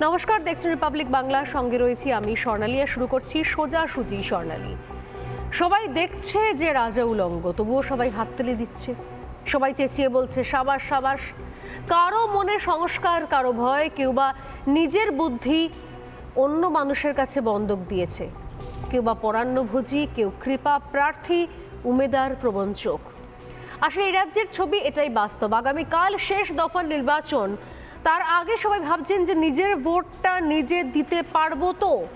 নমস্কার, দেখছেন রিপাবলিক বাংলা সঙ্গে রয়েছি আমি স্বর্ণালী আর শুরু করছি সোজা সুজি স্বর্ণালী। সবাই দেখছে যে রাজা উলঙ্গ, তবুও সবাই হাত হাততালি দিচ্ছে। সবাই চেঁচিয়ে বলছে, সাবাস সাবাস। কারও মনে সংস্কার, কারও ভয়, কেউ বা নিজের বুদ্ধি অন্য মানুষের কাছে বন্ধক দিয়েছে। কেউ বা পরান্নভোজী, কেউ কৃপা, প্রার্থী, উমেদার, প্রবঞ্চক। আসলে এই রাজ্যের ছবি এটাই বাস্তব। আগামীকাল শেষ দফার নির্বাচন তার আগে সবাই ভাবছেন যে নিজের ভোটটা নিজে দিতে পারব তো?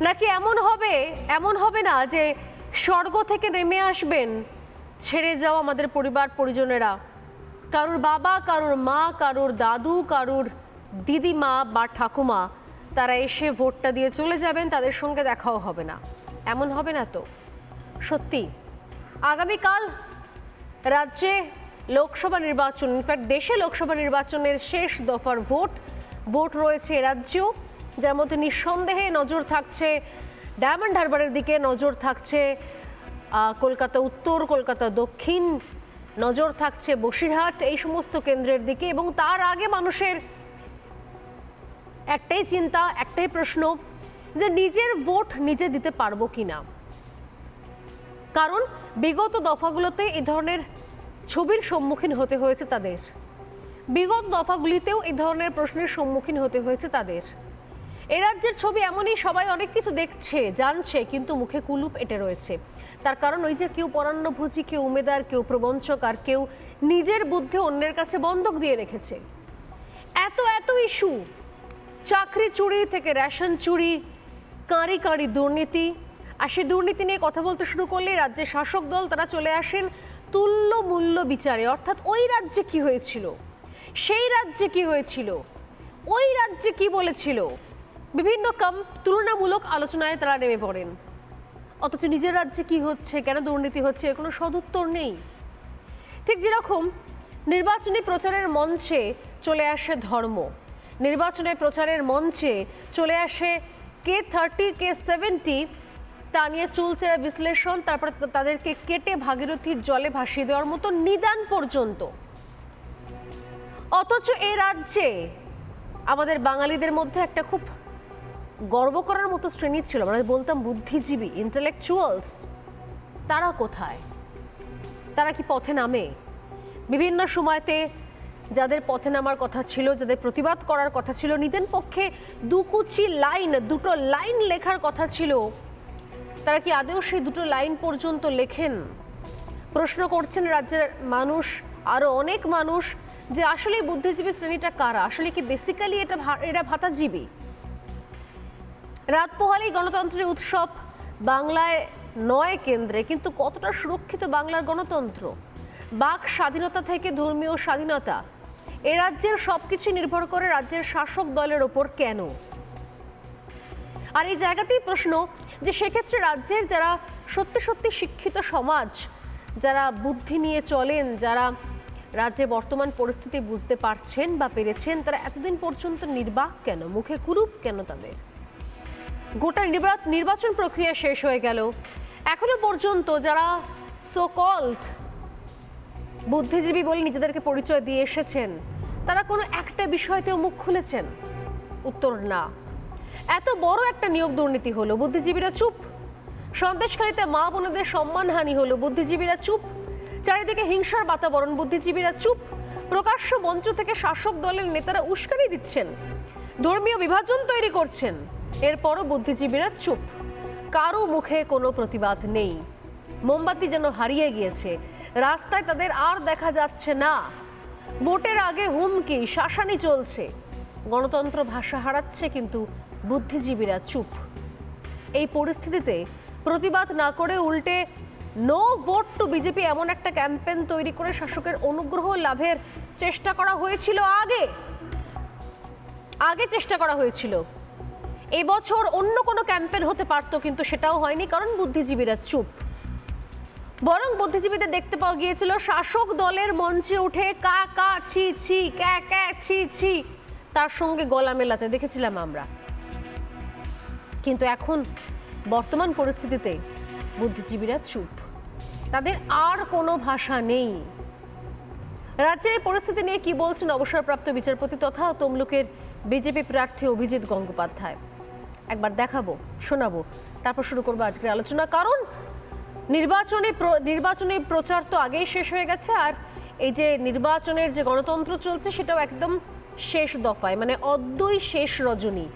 নাকি এমন হবে এমন হবে না যে স্বর্গ থেকে নেমে আসবেন, ছেড়ে যাও আমাদের পরিবার পরিজনেরা? কারোর বাবা, কারোর মা, কারোর দাদু, কারোর দিদিমা বা ঠাকুমা, তারা এসে ভোটটা দিয়ে চলে যাবেন, তাদের সঙ্গে দেখাও হবে না। এমন হবে না তো? সত্যি? আগামীকাল রাজ্যে লোকসভা নির্বাচন ইনফ্যাক্ট দেশে লোকসভা নির্বাচনের শেষ দফার ভোট ভোট রয়েছে রাজ্যেও। যার মধ্যে নিঃসন্দেহে নজর থাকছে ডায়মন্ড হারবারের দিকে, নজর থাকছে কলকাতা উত্তর, কলকাতা দক্ষিণ, নজর থাকছে বসিরহাট, এই সমস্ত কেন্দ্রের দিকে এবং তার আগে মানুষের একটাই চিন্তা, একটাই প্রশ্ন যে নিজের ভোট নিজে দিতে পারব কিনা। কারণ বিগত দফাগুলোতে এ ধরনের ছবির সম্মুখীন হতে হয়েছে তাদের। বিগত দফাগুলিতেও এই ধরনের প্রশ্নের সম্মুখীন হতে হয়েছে তাদের। এ রাজ্যের ছবি এমনই, সবাই অনেক কিছু দেখছে, জানছে, কিন্তু মুখে কুলুপ এটে রয়েছে। তার কারণ ওই যে কেউ পরান্নভোজী, কেউ উমেদার, কেউ প্রবঞ্চক, আর কেউ নিজের বুদ্ধি অন্যের কাছে বন্ধক দিয়ে রেখেছে। এত এত ইস্যু। চাকরি চুরি থেকে রেশন চুরি, কাঁড়ি কাঁড়ি দুর্নীতি। আর সেই দুর্নীতি নিয়ে কথা বলতে শুরু করলে রাজ্যের শাসক দল, তারা চলে আসেন তুল্য মূল্য বিচারে, অর্থাৎ ওই রাজ্যে কি হয়েছিল? সেই রাজ্যে কি হয়েছিল? ওই রাজ্যে কি বলেছিল? বিভিন্ন কম, তুলনামূলক আলোচনায় তারা নেমে পড়েন। অথচ নিজের রাজ্যে কি হচ্ছে, কেন দুর্নীতি হচ্ছে, এর কোনো সদুত্তর নেই। ঠিক যেরকম নির্বাচনী প্রচারের মঞ্চে চলে আসে ধর্ম। নির্বাচনে প্রচারের মঞ্চে চলে আসে কে থার্টি, কে সেভেন্টি তা নিয়ে চুলচেরা বিশ্লেষণ। তারপর তাদেরকে কেটে ভাগীরথীর জলে ভাসিয়ে দেওয়ার মতো নিদান পর্যন্ত। অথচ এ রাজ্যে আমাদের বাঙালিদের মধ্যে একটা খুব গর্ব করার মতো শ্রেণি ছিল। আমরা বলতাম বুদ্ধিজীবী ইন্টেলেকচুয়ালস তারা কোথায়? তারা কি পথে নামে? বিভিন্ন সময়তে যাদের পথে নামার কথা ছিল, যাদের প্রতিবাদ করার কথা ছিল, নিদেন পক্ষে দুকুচি লাইন, দুটো লাইন লেখার কথা ছিল তারা কি আদৌ সেই দুটো লাইন পর্যন্ত লেখেন? প্রশ্ন করছেন রাজ্যের মানুষ আরও অনেক মানুষ, যে আসলে বুদ্ধিজীবী শ্রেণীটা কারা? আসলে কি বেসিক্যালি এটা এরা ভাতাজীবী? রাত পোহালেই গণতন্ত্রের উৎসব বাংলায় নয় কেন্দ্রে, কিন্তু কতটা সুরক্ষিত বাংলার গণতন্ত্র? বাক স্বাধীনতা থেকে ধর্মীয় স্বাধীনতা। এ রাজ্যের সব সবকিছু নির্ভর করে রাজ্যের শাসক দলের ওপর কেন? আর এই জায়গাতেই প্রশ্ন যে সেক্ষেত্রে রাজ্যের যারা সত্যি সত্যি শিক্ষিত সমাজ, যারা বুদ্ধি নিয়ে চলেন, যারা রাজ্যে বর্তমান পরিস্থিতি বুঝতে পারছেন বা পেরেছেন, তারা এতদিন পর্যন্ত নির্বাক কেন? মুখে কুরুপ কেন তাদের? গোটা নির্বা- নির্বাচন প্রক্রিয়া শেষ হয়ে গেল। এখনও পর্যন্ত যারা সোকল্ড বুদ্ধিজীবী বলে নিজেদেরকে পরিচয় দিয়ে এসেছেন, তারা কোনো একটা বিষয়তেও মুখ খুলেছেন? উত্তর না। এত বড় একটা নিয়োগ দুর্নীতি হলো, বুদ্ধিজীবীরা চুপ। সন্দেশখালীতে মা বোনদের সম্মানহানি হলো, বুদ্ধিজীবীরা চুপ। চারিদিকে হিংসার বাতাবরণ, বুদ্ধিজীবীরা চুপ। প্রকাশ্য মঞ্চ থেকে শাসক দলের নেতারা উস্কানি দিচ্ছেন। ধর্মীয় বিভাজন তৈরি করছেন। এরপরও বুদ্ধিজীবীরা চুপ। কারও মুখে কোনো প্রতিবাদ নেই। মোমবাতি যেন হারিয়ে গিয়েছে, রাস্তায় তাদের আর দেখা যাচ্ছে না। ভোটের আগে হুমকি, শাসানি চলছে। গণতন্ত্র ভাষা হারাচ্ছে কিন্তু বুদ্ধিজীবীরা চুপ। এই পরিস্থিতিতে প্রতিবাদ না করে উল্টে নো ভোট টু বিজেপি এমন একটা ক্যাম্পেন তৈরি করে শাসকের অনুগ্রহ লাভের চেষ্টা করা হয়েছিল আগে। আগে চেষ্টা করা হয়েছিল। এবছর অন্য কোনো ক্যাম্পেন হতে পারতো কিন্তু সেটাও হয়নি কারণ বুদ্ধিজীবীরা চুপ। বরং বুদ্ধিজীবীদের দেখতে পাওয়া গিয়েছিল শাসক দলের মঞ্চে উঠে কা কা ছি ছি, ক্যা ক্যা ছি ছি তার সঙ্গে গলা মেলাতে দেখেছিলাম আমরা। কিন্তু এখন বর্তমান পরিস্থিতিতে বুদ্ধিজীবীরা চুপ। তাদের আর কোনো ভাষা নেই। রাজ্যের এই পরিস্থিতি নিয়ে কি বলছেন অবসরপ্রাপ্ত বিচারপতি তথা তমলুকের বিজেপি প্রার্থী অভিজিৎ গঙ্গোপাধ্যায়? একবার দেখাবো, শোনাবো, তারপর শুরু করব আজকের আলোচনা। কারণ নির্বাচনে নির্বাচনী প্রচার তো আগেই শেষ হয়ে গেছে, আর এই যে নির্বাচনের যে গণতন্ত্র চলছে, সেটাও একদম শেষ দফায় মানে অদ্যই শেষ রজনী।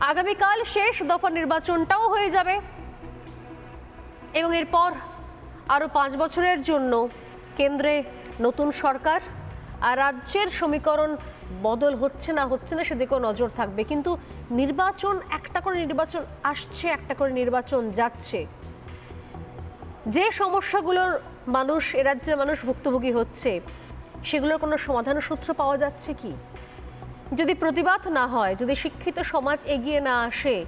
আগামীকাল শেষ দফা নির্বাচনটাও হয়ে যাবে। এবং এরপর আরও পাঁচ বছরের জন্য কেন্দ্রে নতুন সরকার আর রাজ্যের সমীকরণ বদল হচ্ছে না হচ্ছে না সেদিকেও নজর থাকবে। কিন্তু নির্বাচন, একটা করে নির্বাচন আসছে, একটা করে নির্বাচন যাচ্ছে। যে সমস্যাগুলোর মানুষ, এ রাজ্যের মানুষ ভুক্তভোগী হচ্ছে, সেগুলোর কোনো সমাধান সূত্র পাওয়া যাচ্ছে কি? যদি প্রতিবাদ না হয়, যদি শিক্ষিত সমাজ এগিয়ে না আসে,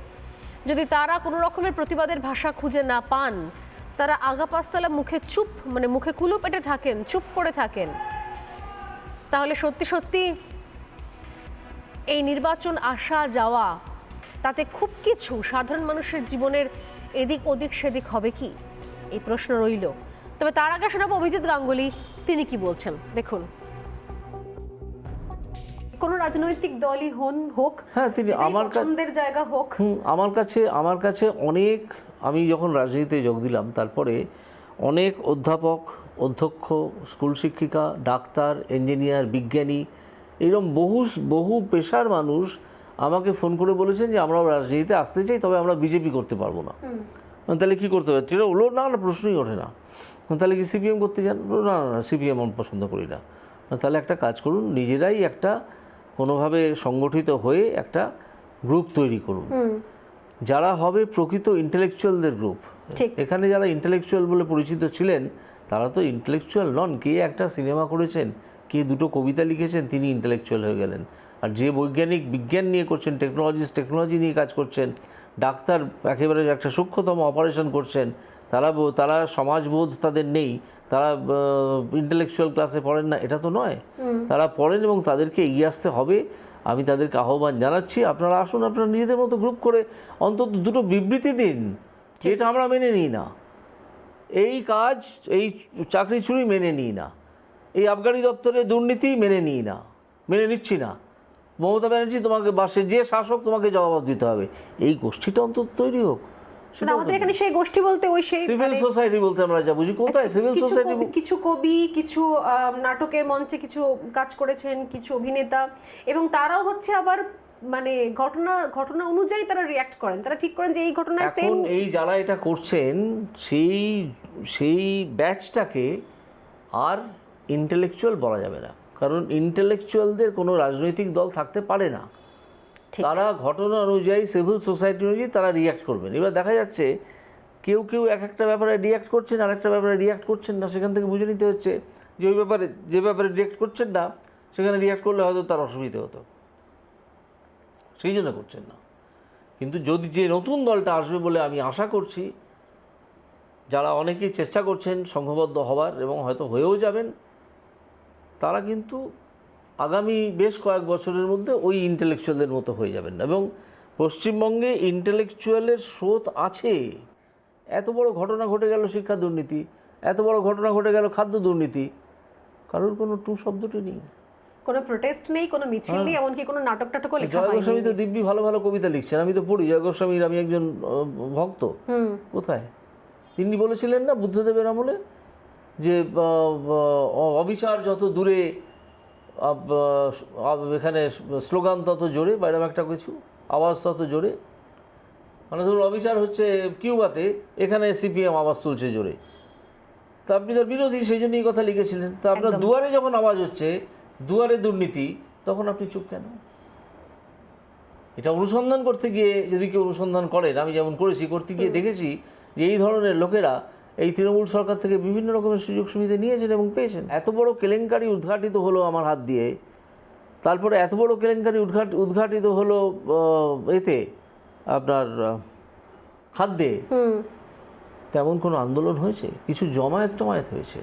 যদি তারা কোনো রকমের প্রতিবাদের ভাষা খুঁজে না পান, তারা আগা পাঁচতলা মুখে চুপ মানে মুখে কুলু পেটে থাকেন, চুপ করে থাকেন, তাহলে সত্যি সত্যি এই নির্বাচন আসা যাওয়া, তাতে খুব কিছু সাধারণ মানুষের জীবনের এদিক ওদিক সেদিক হবে কি? এই প্রশ্ন রইল। তবে তার আগে শোনাবো অভিজিৎ গাঙ্গুলি, তিনি কি বলছেন? দেখুন। কোন রাজনৈতিক দলই হন হোক হ্যাঁ, তিনি আমার পছন্দের জায়গা হোক। আমার কাছে আমার কাছে অনেক আমি যখন রাজনীতিতে যোগ দিলাম তারপরে অনেক অধ্যাপক অধ্যক্ষ স্কুল শিক্ষিকা ডাক্তার ইঞ্জিনিয়ার বিজ্ঞানী এরকম বহু বহু পেশার মানুষ আমাকে ফোন করে বলেছেন যে আমরাও রাজনীতিতে আসতে চাই তবে আমরা বিজেপি করতে পারব না। তাহলে কী করতে হবে তৃণমূল বলল, না না প্রশ্নই ওঠে না। তাহলে কি সিপিএম করতে চান? না না সিপিএম আমি পছন্দ করি না। তাহলে একটা কাজ করুন নিজেরাই একটা কোনোভাবে সংগঠিত হয়ে একটা গ্রুপ তৈরি করুন। যারা হবে প্রকৃত ইন্টেলেকচুয়ালদের গ্রুপ এখানে যারা ইন্টেলেকচুয়াল বলে পরিচিত ছিলেন তারা তো ইন্টেলেকচুয়াল নন। কে একটা সিনেমা করেছেন কে দুটো কবিতা লিখেছেন তিনি ইন্টেলেকচুয়াল হয়ে গেলেন। আর যে বৈজ্ঞানিক বিজ্ঞান নিয়ে করছেন টেকনোলজিস্ট টেকনোলজি নিয়ে কাজ করছেন ডাক্তার একেবারে একটা সূক্ষ্মতম অপারেশন করছেন তারা তারা সমাজবোধ তাদের নেই। তারা ইন্টেলেকচুয়াল ক্লাসে পড়েন না এটা তো নয়। তারা পড়েন এবং তাদেরকে এগিয়ে আসতে হবে। আমি তাদেরকে আহ্বান জানাচ্ছি আপনারা আসুন আপনারা নিজেদের মতো গ্রুপ করে অন্তত দুটো বিবৃতি দিন যেটা আমরা মেনে নিই না। এই কাজ এই চাকরি চুরি মেনে নিই না। এই আবগারি দপ্তরে দুর্নীতি মেনে নিই না। মেনে নিচ্ছি না। মমতা ব্যানার্জি তোমাকে বাসে যে শাসক তোমাকে জবাব দিতে হবে। এই গোষ্ঠীটা অন্তত তৈরি হোক। মানে সেটা আমাদের এখানে সেই গোষ্ঠী বলতে ওই সেই সিভিল মানে সোসাইটি বলতে আমরা যা বুঝি। কোথায়? সিভিল সোসাইটি কিছু কবি কিছু নাটকের মঞ্চে কিছু কাজ করেছেন কিছু অভিনেতা এবং তারাও হচ্ছে আবার মানে ঘটনা ঘটনা অনুযায়ী তারা রিয়াক্ট করেন। তারা ঠিক করেন যে এই ঘটনায় সেম এই যারা এটা করছেন সেই সেই ব্যাচটাকে আর ইন্টেলেকচুয়াল বলা যাবে না। কারণ ইন্টেলেকচুয়ালদের কোনো রাজনৈতিক দল থাকতে পারে না। তারা ঘটনা অনুযায়ী সিভিল সোসাইটি অনুযায়ী তারা রিয়াক্ট করবেন। এবার দেখা যাচ্ছে কেউ কেউ এক একটা ব্যাপারে রিয়াক্ট করছেন আর একটা ব্যাপারে রিয়াক্ট করছেন না। সেখান থেকে বুঝে নিতে হচ্ছে যে ওই ব্যাপারে, যে ব্যাপারে রিয়াক্ট করছেন না, সেখানে রিয়াক্ট করলে হয়তো তার অসুবিধে হতো। সেই জন্য করছেন না। কিন্তু যদি যে নতুন দলটা আসবে বলে আমি আশা করছি, যারা অনেকেই চেষ্টা করছেন সংঘবদ্ধ হবার এবং হয়তো হয়েও যাবেন, তারা কিন্তু আগামী বেশ কয়েক বছরের মধ্যে ওই ইন্টেলেকচুয়ালদের মতো হয়ে যাবেন না। এবং পশ্চিমবঙ্গে ইন্টেলেকচুয়ালের স্রোত আছে। এত বড় ঘটনা ঘটে গেল শিক্ষা দুর্নীতি এত বড় ঘটনা ঘটে গেল খাদ্য দুর্নীতি। কারোর কোনো টু শব্দটি নেই। কোনো প্রোটেস্ট নেই কোনো মিছিল নেই এমনকি কোনো নাটক টাটকও লেখা জয় গোস্বামী তো দিব্যি ভালো ভালো কবিতা লিখছেন। আমি তো পড়ি জয় গোস্বামীর আমি একজন ভক্ত। কোথায়? তিনি বলেছিলেন না বুদ্ধদেবের আমলে যে অবিচার যত দূরে এখানে স্লোগান তত জোরে বা এরকম একটা কিছু আওয়াজ তত জোরে। মানে ধরুন অবিচার হচ্ছে কিউবাতে এখানে সিপিএম আওয়াজ তুলছে জোরে। তা আপনি তার বিরোধী সেই জন্য এই কথা লিখেছিলেন। তা আপনার দুয়ারে যখন আওয়াজ হচ্ছে দুয়ারে দুর্নীতি তখন আপনি চুপ কেন? এটা অনুসন্ধান করতে গিয়ে যদি কেউ অনুসন্ধান করেন আমি যেমন করেছি করতে গিয়ে দেখেছি যে এই ধরনের লোকেরা এই তৃণমূল সরকার থেকে বিভিন্ন রকমের সুযোগ সুবিধা নিয়েছেন এবং পেয়েছেন। এত বড় কেলেঙ্কারি উদ্ঘাটিত হলো আমার হাত দিয়ে। তারপরে এত বড় কেলেঙ্কারি উদ্ঘাট উদ্ঘাটিত হলো এতে আপনার হাত খাদ্যে। তেমন কোনো আন্দোলন হয়েছে? কিছু জমায়েত টমায়েত হয়েছে?